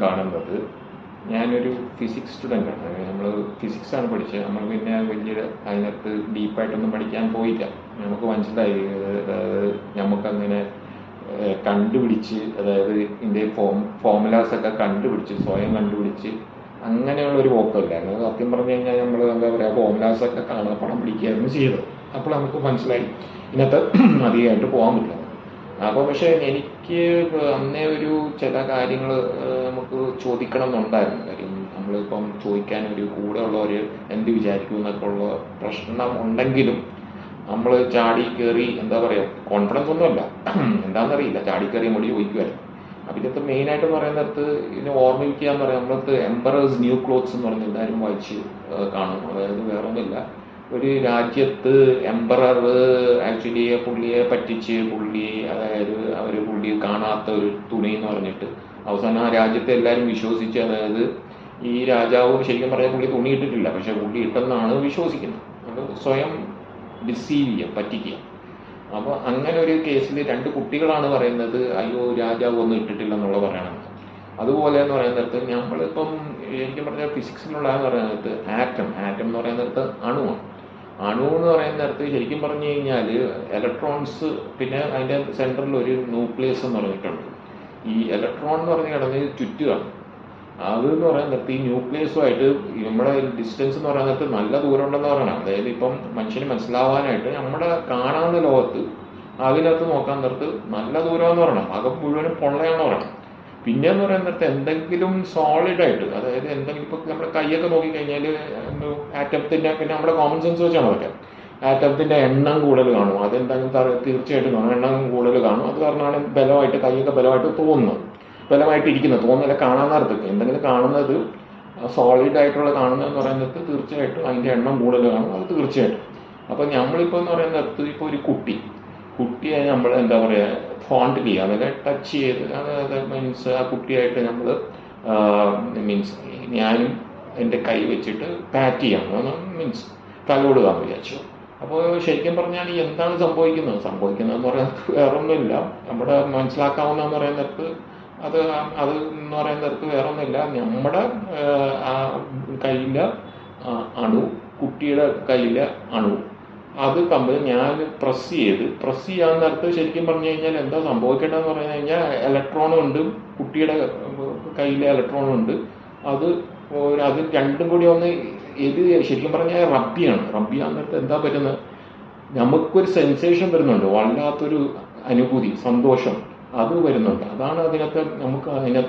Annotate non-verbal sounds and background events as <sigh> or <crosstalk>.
കാണുന്നത് ഞാനൊരു physics student ആണ്. നമ്മൾ ഫിസിക്സ് ആണ് പഠിച്ചത്. നമ്മൾ പിന്നെ വലിയ അതിനകത്ത് ഡീപ്പായിട്ടൊന്നും പഠിക്കാൻ പോയില്ല. നമുക്ക് മനസ്സിലായി. അതായത് നമുക്കങ്ങനെ കണ്ടുപിടിച്ച് അതായത് ഇതിന്റെ ഫോം ഫോമുലാസ് ഒക്കെ കണ്ടുപിടിച്ച് സ്വയം കണ്ടുപിടിച്ച് അങ്ങനെയുള്ള ഒരു പോക്കല്ലായിരുന്നു അത് സത്യം പറഞ്ഞു കഴിഞ്ഞാൽ നമ്മൾ എന്താ പറയുക ഫോമുലാസ് ഒക്കെ കാണാൻ പണം പിടിക്കുകയായിരുന്നു ചെയ്തത്. അപ്പോൾ നമുക്ക് മനസ്സിലായി. ഇന്നത്തെ അധികമായിട്ട് പോകാൻ പറ്റില്ല. അപ്പോൾ പക്ഷേ എനിക്ക് അന്നേ ഒരു ചില കാര്യങ്ങൾ നമുക്ക് ചോദിക്കണം എന്നുണ്ടായിരുന്നു കാര്യം നമ്മളിപ്പം ചോദിക്കാൻ ഒരു കൂടെ ഉള്ളവർ എന്ത് വിചാരിക്കും എന്നൊക്കെ ഉള്ള പ്രശ്നം ഉണ്ടെങ്കിലും നമ്മൾ ചാടി കയറി എന്താ പറയുക കോൺഫിഡൻസ് ഒന്നുമല്ല. <clears throat> എന്താണെന്നറിയില്ല. ചാടി കയറി മുടി ചോദിക്കുമായിരുന്നു അപ്പം ഇതിനകത്ത് മെയിനായിട്ട് പറയുന്നിടത്ത് ഇതിനെ ഓർമ്മിക്കുക എന്ന് പറയാം. നമ്മളടുത്ത് എംബറേഴ്സ് ന്യൂ ക്ലോത്ത്സ് എന്ന് പറഞ്ഞ് എല്ലാവരും വായിച്ച് കാണും. അതായത് വേറെ ഒന്നുമില്ല ഒരു രാജ്യത്ത് എംബറർ ആക്ച്വലി പുള്ളിയെ പറ്റിച്ച് പുള്ളി അതായത് അവർ പുള്ളി കാണാത്ത ഒരു തുണി എന്ന് പറഞ്ഞിട്ട്. അവസാനം ആ രാജ്യത്തെ എല്ലാവരും വിശ്വസിച്ച് അതായത് ഈ രാജാവ് ശരിക്കും പറഞ്ഞാൽ പുള്ളി തുണി ഇട്ടിട്ടില്ല പക്ഷെ പുള്ളി ഇട്ടെന്നാണ് വിശ്വസിക്കുന്നത്. അത് സ്വയം ഡിസീവ് ചെയ്യാം പറ്റിക്കുക. അപ്പോൾ അങ്ങനെ ഒരു കേസിൽ രണ്ട് കുട്ടികളാണ് പറയുന്നത് അയ്യോ രാജാവ് ഒന്നും ഇട്ടിട്ടില്ല എന്നുള്ള പറയണം. അതുപോലെ എന്ന് പറയുന്നിടത്ത് നമ്മളിപ്പം എനിക്ക് പറഞ്ഞ ഫിസിക്സിലുള്ള എന്ന് പറയുന്നിടത്ത് ആറ്റം ആറ്റം എന്ന് പറയുന്നിടത്ത് അണുവാണ്. അണു എന്ന് പറയുന്നിടത്ത് ശരിക്കും പറഞ്ഞു കഴിഞ്ഞാൽ ഇലക്ട്രോൺസ് പിന്നെ അതിന്റെ സെന്ററിൽ ഒരു ന്യൂക്ലിയസ് എന്ന് പറഞ്ഞിട്ടുണ്ട്. ഈ ഇലക്ട്രോൺ എന്ന് പറഞ്ഞ് കിടന്ന് ചുറ്റുകയാണ് അത് എന്ന് പറയുന്നിടത്ത് ഈ ന്യൂക്ലിയസുമായിട്ട് നമ്മുടെ ഡിസ്റ്റൻസ് എന്ന് പറയുന്നിടത്ത് നല്ല ദൂരം ഉണ്ടെന്ന് പറയണം അതായത് ഇപ്പം മനുഷ്യന് മനസ്സിലാവാനായിട്ട് നമ്മുടെ കാണാവുന്ന ലോകത്ത് അതിനകത്ത് നോക്കാൻ നിർത്ത് നല്ല ദൂരം എന്ന് പറയണം. അകം മുഴുവനും പൊള്ളയാണെന്ന് പറയണം. പിന്നെ എന്ന് പറയുന്നിടത്ത് എന്തെങ്കിലും സോളിഡ് ആയിട്ട് അതായത് എന്തെങ്കിലും ഇപ്പൊ നമ്മുടെ കൈയൊക്കെ നോക്കിക്കഴിഞ്ഞാൽ ആറ്റത്തിന്റെ പിന്നെ നമ്മുടെ കോമൺ സെൻസ് വെച്ചാണ് അതൊക്കെ ആറ്റത്തിന്റെ എണ്ണം കൂടുതൽ കാണും. അതെന്തായാലും തീർച്ചയായിട്ടും കാണും. എണ്ണം കൂടുതൽ കാണും. അത് കാരണമാണ് ബലമായിട്ട് കൈയൊക്കെ ബലമായിട്ട് തോന്നുന്നത്. ബലമായിട്ട് ഇരിക്കുന്നത്. തോന്നുന്നില്ല കാണാൻ നേരത്തൊക്കെ എന്തെങ്കിലും കാണുന്നത് സോളിഡ് ആയിട്ടുള്ള കാണുന്നതെന്ന് പറയുന്നത് തീർച്ചയായിട്ടും അതിന്റെ എണ്ണം കൂടുതൽ കാണും. അത് തീർച്ചയായിട്ടും. അപ്പൊ നമ്മളിപ്പോ എന്ന് പറയുന്നത് ഇപ്പൊ ഒരു കുട്ടി. കുട്ടിയെ നമ്മൾ എന്താ പറയാ ഫോണ്ട് ചെയ്യുക. അതായത് ടച്ച് ചെയ്ത് അതായത് മീൻസ് ആ കുട്ടിയായിട്ട് നമ്മൾ മീൻസ് ഞാനും എന്റെ കൈ വെച്ചിട്ട് പാറ്റ് ചെയ്യാം മീൻസ് തലോടുക വിചാരിച്ചു. അപ്പോൾ ശരിക്കും പറഞ്ഞാൽ എന്താണ് സംഭവിക്കുന്നത്? സംഭവിക്കുന്നതെന്ന് പറയുന്നത് വേറൊന്നുമില്ല. നമ്മുടെ മനസ്സിലാക്കാവുന്നതെന്ന് പറയുന്നിടത്ത് അത് അത് എന്ന് പറയുന്നിടത്ത് വേറൊന്നുമില്ല. നമ്മുടെ കയ്യിലെ അണു കുട്ടിയുടെ കയ്യിലെ അണു. അത് തമ്മിൽ ഞാൻ പ്രസ് ചെയ്ത് പ്രസ് ചെയ്യാൻ നേരത്ത് ശരിക്കും പറഞ്ഞു കഴിഞ്ഞാൽ എന്താ സംഭവിക്കേണ്ടതെന്ന് പറഞ്ഞു കഴിഞ്ഞാൽ ഇലക്ട്രോണും ഉണ്ട് കുട്ടിയുടെ കയ്യിലെ ഇലക്ട്രോണും ഉണ്ട്. അത് അത് രണ്ടും കൂടി ഒന്ന് ഇത് ശരിക്കും പറഞ്ഞാൽ റബ്ബിയാണ്. റബ്ബി അന്നിട്ട് എന്താ പറ്റുന്നത്? നമുക്കൊരു സെൻസേഷൻ വരുന്നുണ്ട്. വല്ലാത്തൊരു അനുഭൂതി സന്തോഷം അത് വരുന്നുണ്ട്. അതാണ് അതിനകത്ത് നമുക്ക് അതിനകത്ത്